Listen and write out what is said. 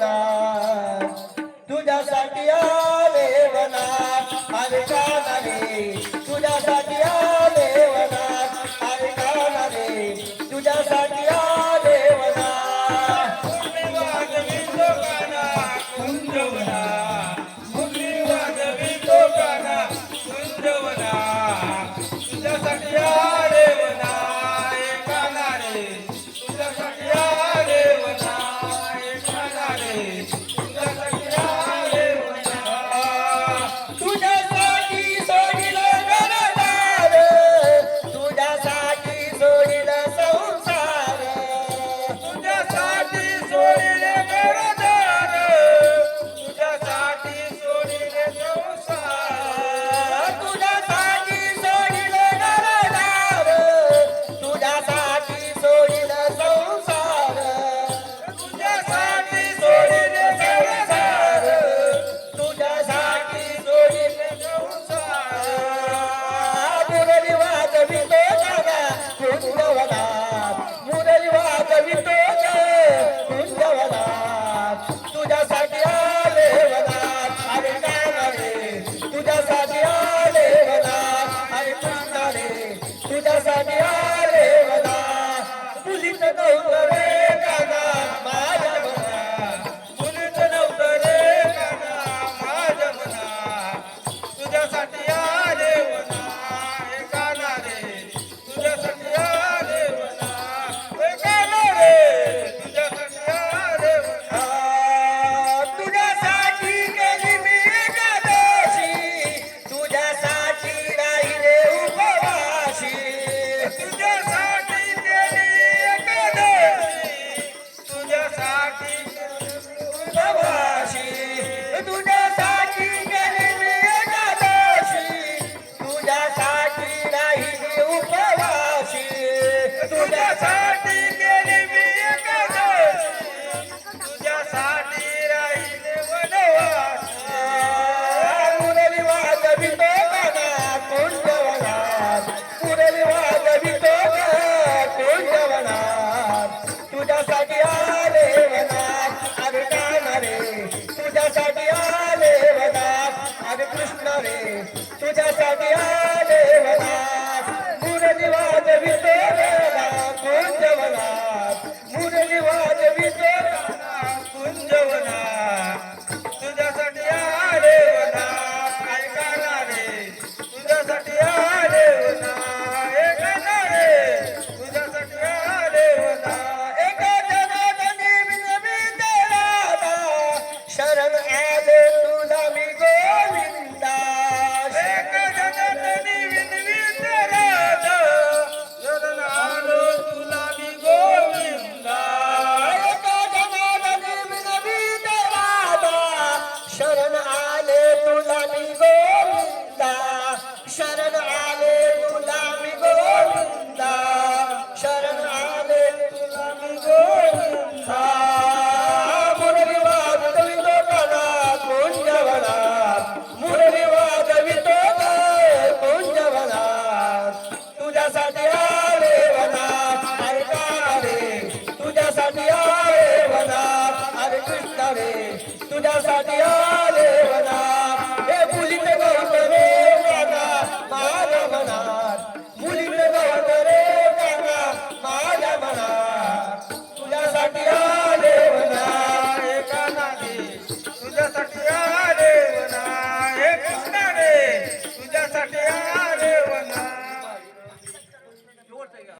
না तुझ्यासाठी गेली मी एकादश तुझ्यासाठी राहिले वनवास. मुरली तो गाना कोणत्या वनात मुरली वाजवी तो गाना आले वनात अरे गाना रे तुझ्यासाठी अरे कृष्ण रे तुझ्यासाठी God. ya salió.